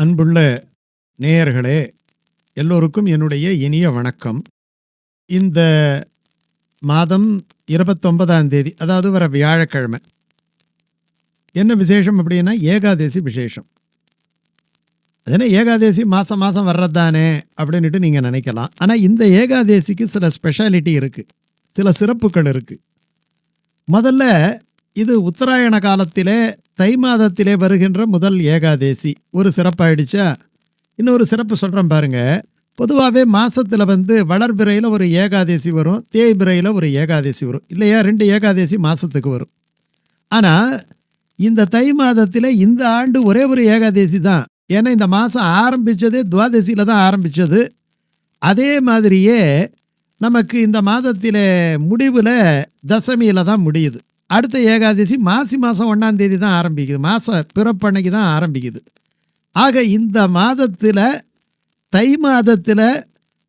அன்புள்ள நேயர்களே எல்லோருக்கும் என்னுடைய இனிய வணக்கம். இந்த மாதம் இருபத்தொன்பதாம் தேதி அதாவது வர வியாழக்கிழமை என்ன விசேஷம் அப்படின்னா ஏகாதசி விசேஷம். அதனால் என்ன ஏகாதசி மாதம் மாதம் வர்றது தானே அப்படின்ட்டு நீங்கள் நினைக்கலாம். ஆனால் இந்த ஏகாதசிக்கு சில ஸ்பெஷாலிட்டி இருக்குது சில சிறப்புகள் இருக்குது முதல்ல இது உத்தராயண காலத்திலே தை மாதத்திலே வருகின்ற முதல் ஏகாதேசி. ஒரு சிறப்பாயிடுச்சா? இன்னொரு சிறப்பு சொல்கிறேன் பாருங்க. பொதுவாகவே மாதத்தில் வந்து வளர்பிறையில் ஒரு ஏகாதேசி வரும் தேய்பிறையில் ஒரு ஏகாதேசி வரும். இல்லையா? ரெண்டு ஏகாதேசி மாதத்துக்கு வரும். ஆனால் இந்த தை மாதத்தில் இந்த ஆண்டு ஒரே ஒரு ஏகாதேசி தான். ஏன்னா இந்த மாதம் ஆரம்பித்ததே துவாதசியில் தான் ஆரம்பித்தது அதே மாதிரியே நமக்கு இந்த மாதத்தில் முடிவில் தசமியில் தான் முடியுது. அடுத்த ஏகாதசி மாசி மாதம் ஒன்றாம் தேதி தான் ஆரம்பிக்குது. மாத பிறப்பன்னைக்கு தான் ஆரம்பிக்குது. ஆக இந்த மாதத்தில் தை மாதத்தில்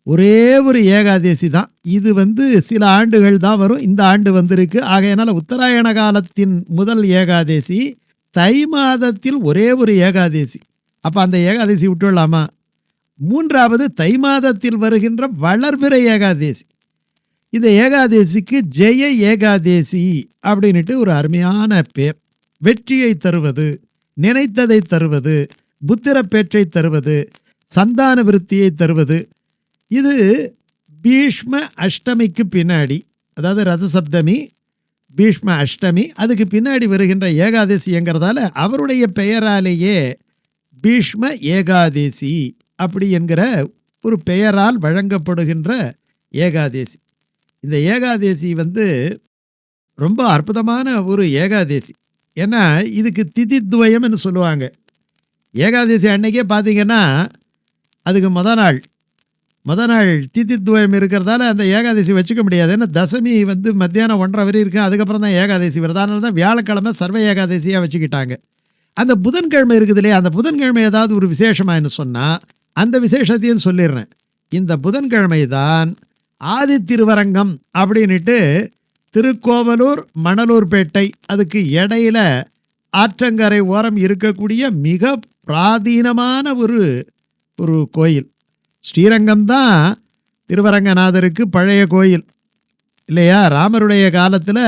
ஒரே ஒரு ஏகாதசி தான். இது வந்து சில ஆண்டுகள் தான் வரும். இந்த ஆண்டு வந்திருக்கு. ஆகையினால உத்தராயண காலத்தின் முதல் ஏகாதசி தை மாதத்தில் ஒரே ஒரு ஏகாதசி. அப்போ அந்த ஏகாதசி விட்டுடலாமா? மூன்றாவது தை மாதத்தில் வருகின்ற வளர்பிறை ஏகாதேசி. இந்த ஏகாதேசிக்கு ஜெய ஏகாதேசி அப்படின்ட்டு ஒரு அருமையான பேர். வெற்றியை தருவது நினைத்ததை தருவது புத்திரப்பேற்றை தருவது சந்தான விருத்தியை தருவது. இது பீஷ்ம அஷ்டமிக்கு பின்னாடி அதாவது ரதசப்தமி பீஷ்ம அஷ்டமி அதுக்கு பின்னாடி வருகின்ற ஏகாதசிங்கிறதால அவருடைய பெயராலேயே பீஷ்ம ஏகாதேசி அப்படி என்கிற ஒரு பெயரால் வழங்கப்படுகின்ற ஏகாதேசி. இந்த ஏகாதேசி வந்து ரொம்ப அற்புதமான ஒரு ஏகாதேசி. ஏன்னா இதுக்கு திதித்வயம்னு சொல்லுவாங்க. ஏகாதசி அன்னைக்கே பார்த்தீங்கன்னா அதுக்கு மொதல் நாள். மொத நாள் திதித்வயம் இருக்கிறதால அந்த ஏகாதசி வச்சுக்க முடியாது. ஏன்னா தசமி வந்து மத்தியானம் ஒன்றரை வரை இருக்கும் அதுக்கப்புறம் தான் ஏகாதசி வருது. அதனால தான் வியாழக்கிழமை சர்வ ஏகாதசியாக வச்சுக்கிட்டாங்க. அந்த புதன்கிழமை இருக்குது இல்லையா? அந்த புதன்கிழமை ஏதாவது ஒரு விசேஷமானு சொன்னால் அந்த விசேஷத்தையும் சொல்லிடுறேன். இந்த புதன்கிழமை தான் ஆதி திருவரங்கம் அப்படின்ட்டு திருக்கோவலூர் மணலூர்பேட்டை அதுக்கு இடையில ஆற்றங்கரை ஓரம் இருக்கக்கூடிய மிக பிராதீனமான ஒரு ஒரு கோயில். ஸ்ரீரங்கம் தான் திருவரங்கநாதருக்கு பழைய கோயில். இல்லையா? ராமருடைய காலத்தில்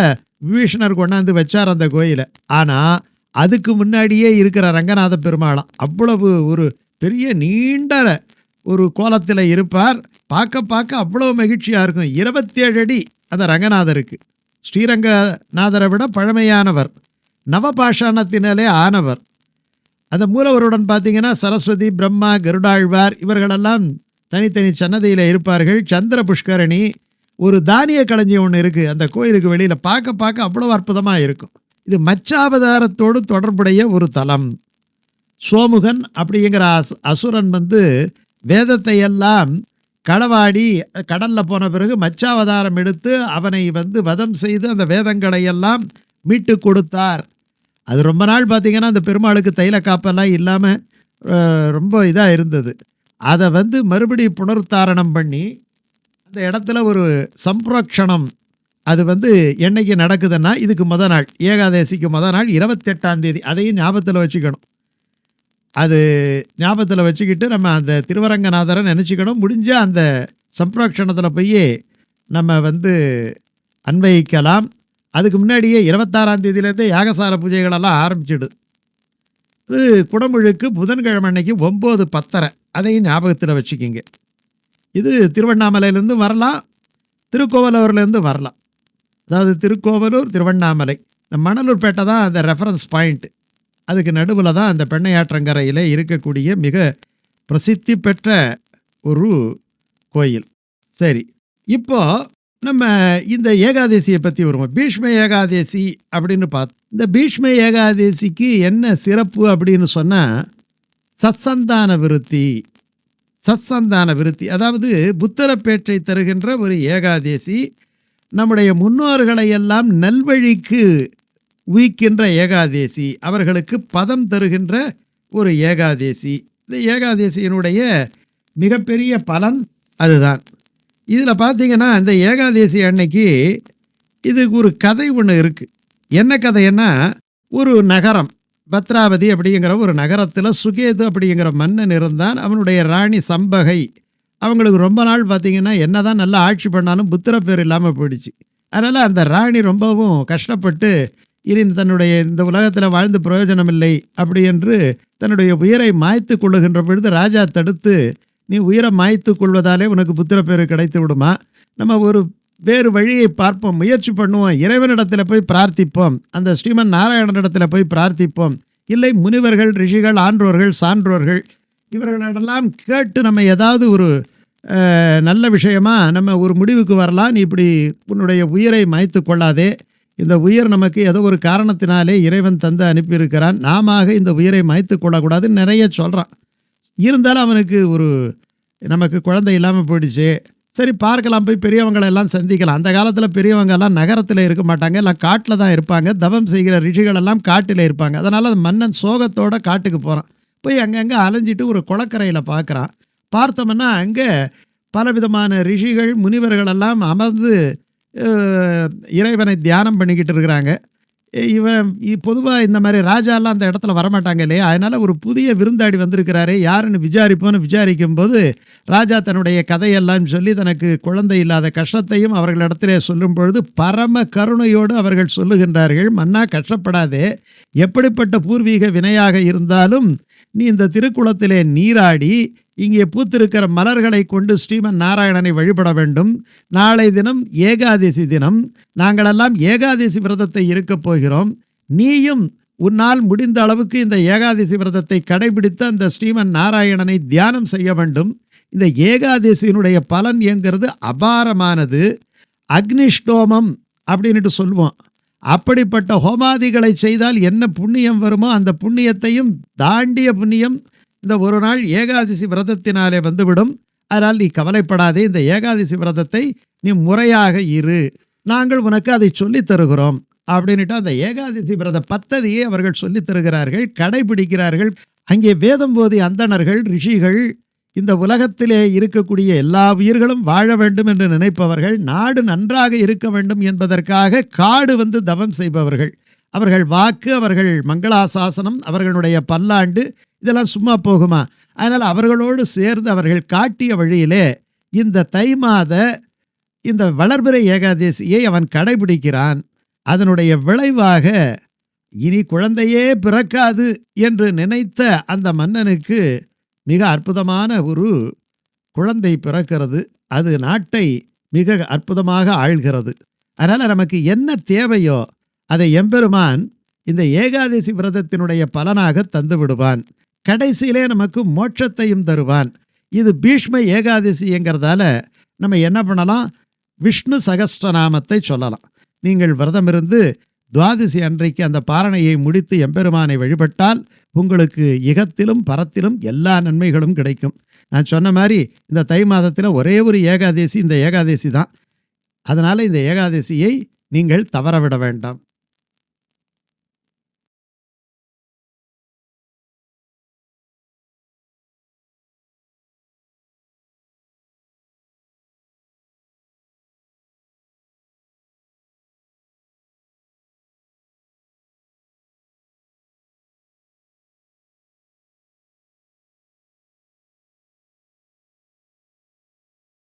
விபீஷணர் கொண்டாந்து வச்சார் அந்த கோயிலை. ஆனால் அதுக்கு முன்னாடியே இருக்கிற ரங்கநாத பெருமாளம் அவ்வளவு ஒரு பெரிய நீண்ட ஒரு கோலத்தில் இருப்பார். பார்க்க பார்க்க அவ்வளோ மகிழ்ச்சியாக இருக்கும். இருபத்தேழு அடி அந்த ரங்கநாதருக்கு. ஸ்ரீரங்கநாதரை விட பழமையானவர். நவபாஷாணத்தினாலே ஆனவர். அந்த மூலவருடன் பார்த்தீங்கன்னா சரஸ்வதி பிரம்மா கருடாழ்வார் இவர்களெல்லாம் தனித்தனி சன்னதியில் இருப்பார்கள். சந்திர புஷ்கரணி ஒரு தானிய களஞ்சியம் ஒன்று இருக்குது அந்த கோயிலுக்கு வெளியில் பார்க்க பார்க்க அவ்வளோ அற்புதமாக இருக்கும். இது மச்சாவதாரத்தோடு தொடர்புடைய ஒரு தலம். சோமுகன் அப்படிங்கிற அஸ் அசுரன் வந்து வேதத்தை எல்லாம் களவாடி கடலில் போன பிறகு மச்சாவதாரம் எடுத்து அவனை வந்து வதம் செய்து அந்த வேதங்களை எல்லாம் மீட்டு கொடுத்தார். அது ரொம்ப நாள் பார்த்தீங்கன்னா அந்த பெருமாளுக்கு தைல காப்பெல்லாம் இல்லாமல் ரொம்ப இதாக இருந்தது. அதை வந்து மறுபடி புனருத்தாரணம் பண்ணி அந்த இடத்துல ஒரு சம்ப்ரோக்ஷணம் அது வந்து என்னைக்கு நடக்குதுன்னா இதுக்கு முத நாள் ஏகாதசிக்கு முத நாள் இருபத்தெட்டாம் தேதி அதையும் ஞாபகத்தில் வச்சுக்கணும். அது ஞாபகத்தில் வச்சுக்கிட்டு நம்ம அந்த திருவரங்கநாதரை நினச்சிக்கணும். முடிஞ்ச அந்த சம்ப்ரோக்ஷணத்தில் போய் நம்ம வந்து அன்வயிக்கலாம் அதுக்கு முன்னாடியே இருபத்தாறாம் தேதியிலேருந்தே யாகசார பூஜைகளெல்லாம் ஆரம்பிச்சிடு. இது குடமுழுக்கு புதன்கிழமை அன்னைக்கு ஒம்பது பத்தரை. அதையும் ஞாபகத்தில் வச்சுக்கிங்க. இது திருவண்ணாமலையிலேருந்து வரலாம். திருக்கோவலூர்லேருந்து வரலாம். அதாவது திருக்கோவலூர் திருவண்ணாமலை. இந்த மணலூர்பேட்டை தான் அந்த ரெஃபரன்ஸ் பாயிண்ட்டு அதுக்கு நடுவில் தான் அந்த பெண்ணையாற்றங்கரையில் இருக்கக்கூடிய மிக பிரசித்தி பெற்ற ஒரு கோயில். சரி இப்போ நம்ம இந்த ஏகாதசியை பற்றி வருவோம். பீஷ்ம ஏகாதசி அப்படின்னு பார்த்து இந்த பீஷ்ம ஏகாதசிக்கு என்ன சிறப்பு அப்படின்னு சொன்னால் சத்சந்தான விருத்தி சத்சந்தான விருத்தி. அதாவது புத்தரப்பேற்றை தருகின்ற ஒரு ஏகாதசி நம்முடைய முன்னோர்களை எல்லாம் நல்வழிக்கு உயிக்கின்ற ஏகாதேசி அவர்களுக்கு பதம் தருகின்ற ஒரு ஏகாதேசி. இந்த ஏகாதேசியினுடைய மிகப்பெரிய பலன் அதுதான். இதில் பார்த்தீங்கன்னா இந்த ஏகாதேசி அன்னைக்கு இதுக்கு ஒரு கதை ஒன்று இருக்குது என்ன கதைன்னா ஒரு நகரம் பத்ராவதி அப்படிங்கிற ஒரு நகரத்தில் சுகேது அப்படிங்கிற மன்னன் இருந்தான். அவனுடைய ராணி சம்பகை அவங்களுக்கு ரொம்ப நாள் பார்த்தீங்கன்னா என்னதான் நல்லா ஆட்சி பண்ணாலும் புத்திர பேர் இல்லாமல் போயிடுச்சு. அதனால் அந்த ராணி ரொம்பவும் கஷ்டப்பட்டு இனி தன்னுடைய இந்த உலகத்தில் வாழ்ந்து பிரயோஜனம் இல்லை அப்படி என்று தன்னுடைய உயிரை மாய்த்து கொள்ளுகின்ற பொழுது ராஜா தடுத்து நீ உயிரை மாய்த்து கொள்வதாலே உனக்கு புத்திர பேர் கிடைத்து விடுமா? நம்ம ஒரு வேறு வழியை பார்ப்போம் முயற்சி பண்ணுவோம் இறைவனிடத்தில் போய் பிரார்த்திப்போம் அந்த ஸ்ரீமன் நாராயணனிடத்தில் போய் பிரார்த்திப்போம். இல்லை முனிவர்கள் ரிஷிகள் ஆன்றோர்கள் சான்றோர்கள் இவர்களிடெல்லாம் கேட்டு நம்ம ஏதாவது ஒரு நல்ல விஷயமா நம்ம ஒரு முடிவுக்கு வரலாம். நீ இப்படி உன்னுடைய உயிரை மாய்த்து கொள்ளாதே. இந்த உயிர் நமக்கு ஏதோ ஒரு காரணத்தினாலே இறைவன் தந்து அனுப்பியிருக்கிறான். நாம இந்த உயிரை மாய்த்து கொள்ளக்கூடாதுன்னு நிறைய சொல்கிறான் இருந்தாலும் அவனுக்கு ஒரு நமக்கு குழந்தை இல்லாமல் போயிடுச்சு. சரி பார்க்கலாம் போய் பெரியவங்களெல்லாம் சந்திக்கலாம். அந்த காலத்தில் பெரியவங்கெல்லாம் நகரத்தில் இருக்க மாட்டாங்க. எல்லாம் காட்டில் தான் இருப்பாங்க. தவம் செய்கிற ரிஷிகள் எல்லாம் காட்டில் இருப்பாங்க. அதனால் அந்த மன்னன் சோகத்தோட காட்டுக்கு போகிறான் போய் அங்கங்கே அலைஞ்சிட்டு ஒரு குளக்கரையில் பார்க்குறான் பார்த்தோம்னா அங்கே பலவிதமான ரிஷிகள் முனிவர்கள் எல்லாம் அமர்ந்து இறைவனை தியானம் பண்ணிக்கிட்டு இருக்கிறாங்க. இவன் பொதுவாக இந்த மாதிரி ராஜாலாம் அந்த இடத்துல வரமாட்டாங்க இல்லையா? அதனால் ஒரு புதிய விருந்தாடி வந்திருக்கிறாரு யாருன்னு விசாரிப்போன்னு விசாரிக்கும் போது ராஜா தன்னுடைய கதையெல்லாம் சொல்லி தனக்கு குழந்தை இல்லாத கஷ்டத்தையும் அவர்களிடத்திலே சொல்லும் பொழுது பரம கருணையோடு அவர்கள் சொல்லுகின்றார்கள் மன்னா கஷ்டப்படாதே. எப்படிப்பட்ட பூர்வீக வினையாக இருந்தாலும் நீ இந்த திருக்குளத்திலே நீராடி இங்கே பூத்திருக்கிற மலர்களை கொண்டு ஸ்ரீமன் நாராயணனை வழிபட வேண்டும். நாளை தினம் ஏகாதசி தினம். நாங்களெல்லாம் ஏகாதசி விரதத்தை இருக்கப் போகிறோம். நீயும் உன்னால் முடிந்த அளவுக்கு இந்த ஏகாதசி விரதத்தை கடைபிடித்து அந்த ஸ்ரீமன் நாராயணனை தியானம் செய்ய வேண்டும். இந்த ஏகாதசியினுடைய பலன் என்கிறது அபாரமானது. அக்னிஷ்டோமம் அப்படின்ட்டு சொல்லுவோம். அப்படிப்பட்ட ஹோமாதிகளை செய்தால் என்ன புண்ணியம் வருமோ அந்த புண்ணியத்தையும் தாண்டிய புண்ணியம் இந்த ஒரு நாள் ஏகாதசி விரதத்தினாலே வந்துவிடும். அதனால் நீ கவலைப்படாதே இந்த ஏகாதசி விரதத்தை நீ முறையாக இரு. நாங்கள் உனக்கு அதை சொல்லித் தருகிறோம். அப்படின்ட்டு அந்த ஏகாதசி விரத பத்ததியை அவர்கள் சொல்லித் தருகிறார்கள் கடைபிடிக்கிறார்கள். அங்கே வேதம் போதி அந்தணர்கள் ரிஷிகள் இந்த உலகத்திலே இருக்கக்கூடிய எல்லா உயிர்களும் வாழ வேண்டும் என்று நினைப்பவர்கள் நாடு நன்றாக இருக்க வேண்டும் என்பதற்காக காடு வந்து தவம் செய்பவர்கள். அவர்கள் வாக்கு அவர்கள் மங்களாசாசனம் அவர்களுடைய பல்லாண்டு இதெல்லாம் சும்மா போகுமா? அதனால் அவர்களோடு சேர்ந்து அவர்கள் காட்டிய வழியிலே இந்த தை மாத இந்த வளர்பிறை ஏகாதசியை அவன் கடைபிடிக்கிறான். அதனுடைய விளைவாக இனி குழந்தையே பிறக்காது என்று நினைத்த அந்த மன்னனுக்கு மிக அற்புதமான ஒரு குழந்தை பிறக்கிறது. அது நாட்டை மிக அற்புதமாக ஆள்கிறது. அதனால் நமக்கு என்ன தேவையோ அதை எம்பெருமான் இந்த ஏகாதசி விரதத்தினுடைய பலனாக தந்து விடுவான். கடைசியிலே நமக்கு மோட்சத்தையும் தருவான். இது பீஷ்ம ஏகாதசிங்கிறதால நம்ம என்ன பண்ணலாம்? விஷ்ணு சகஸ்ரநாமத்தை சொல்லலாம். நீங்கள் விரதம் இருந்து துவாதசி அன்றைக்கு அந்த பாரணையை முடித்து எம்பெருமானை வழிபட்டால் உங்களுக்கு இகத்திலும் பரத்திலும் எல்லா நன்மைகளும் கிடைக்கும். நான் சொன்ன மாதிரி இந்த தை மாதத்தில் ஒரே ஒரு ஏகாதசி இந்த ஏகாதசி தான். அதனால் இந்த ஏகாதசியை நீங்கள் தவறவிட வேண்டாம்.